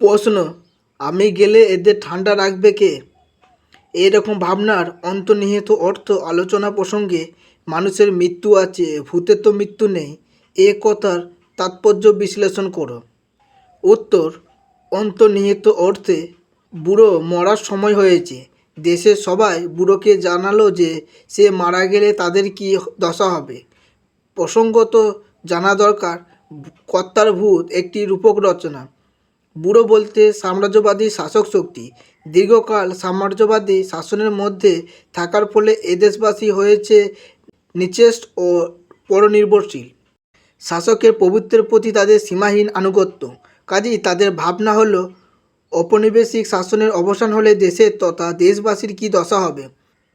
প্রশ্ন, আমি গেলে এদের ঠান্ডা রাখবে কে? এরকম ভাবনার অন্তর্নিহিত অর্থ আলোচনা প্রসঙ্গে মানুষের মৃত্যু আছে ভূতের তো মৃত্যু নেই। এ কথার তাৎপর্য বিশ্লেষণ করো। উত্তর, অন্তর্নিহিত অর্থে বুড়ো মরার সময় হয়েছে। দেশের সবাই বুড়োকে জানালো যে সে মারা গেলে তাদের কি দশা হবে। প্রসঙ্গত জানা দরকার, কর্তার ভূত একটি রূপক রচনা। বুড়ো বলতে সাম্রাজ্যবাদী শাসক শক্তি। দীর্ঘকাল সাম্রাজ্যবাদী শাসনের মধ্যে থাকার ফলে এদেশবাসী হয়েছে নিচেষ্ট ও পরনির্ভরশীল। শাসকের প্রভুত্বের প্রতি তাদের সীমাহীন আনুগত্য। কাজেই তাদের ভাবনা হলো, ঔপনিবেশিক শাসনের অবসান হলে দেশের তথা দেশবাসীর কী দশা হবে?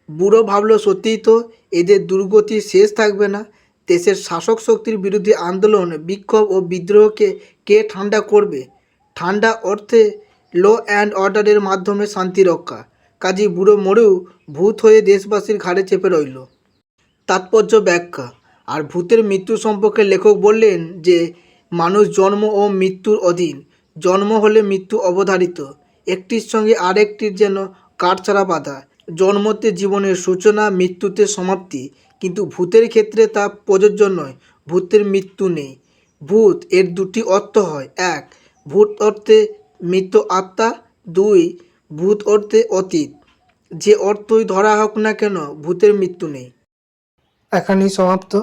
বুড়ো ভাবলো, সত্যিই তো এদের দুর্গতি শেষ থাকবে না। দেশের শাসক শক্তির বিরুদ্ধে আন্দোলন, বিক্ষোভ ও বিদ্রোহকে কে ঠান্ডা করবে? ঠান্ডা অর্থে ল অ্যান্ড অর্ডারের মাধ্যমে শান্তি রক্ষা। কাজী বুড়ো মরেও ভূত হয়ে দেশবাসীর ঘাড়ে চেপে রইল। তাৎপর্য ব্যাখ্যা। আর ভূতের মৃত্যু সম্পর্কে লেখক বললেন যে, মানুষ জন্ম ও মৃত্যুর অধীন। জন্ম হলে মৃত্যু অবধারিত। একটির সঙ্গে আরেকটির যেন কাঠছাড়া বাঁধা। জন্মতে জীবনের সূচনা মৃত্যুতে সমাপ্তি। কিন্তু ভূতের ক্ষেত্রে তা প্রযোজ্য নয়। ভূতের মৃত্যু নেই। ভূত এর দুটি অর্থ হয়। এক ভূত অর্থে মৃত আত্মা, দুই, ভূত অর্থে অতীত। যে অর্থই ধরা হোক না কেন, ভূতের মৃত্যু নেই। এখানেই সমাপ্ত।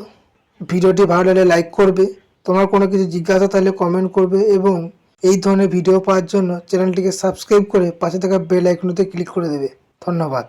ভিডিওটি ভালো লাগলে লাইক করবে। তোমার কোনো কিছু জিজ্ঞাসা থাকলে কমেন্ট করবে এবং এই ধরনের ভিডিও পাওয়ার জন্য চ্যানেলটিকে সাবস্ক্রাইব করে পাশে থাকা বেল আইকনতে ক্লিক করে দেবে। ধন্যবাদ।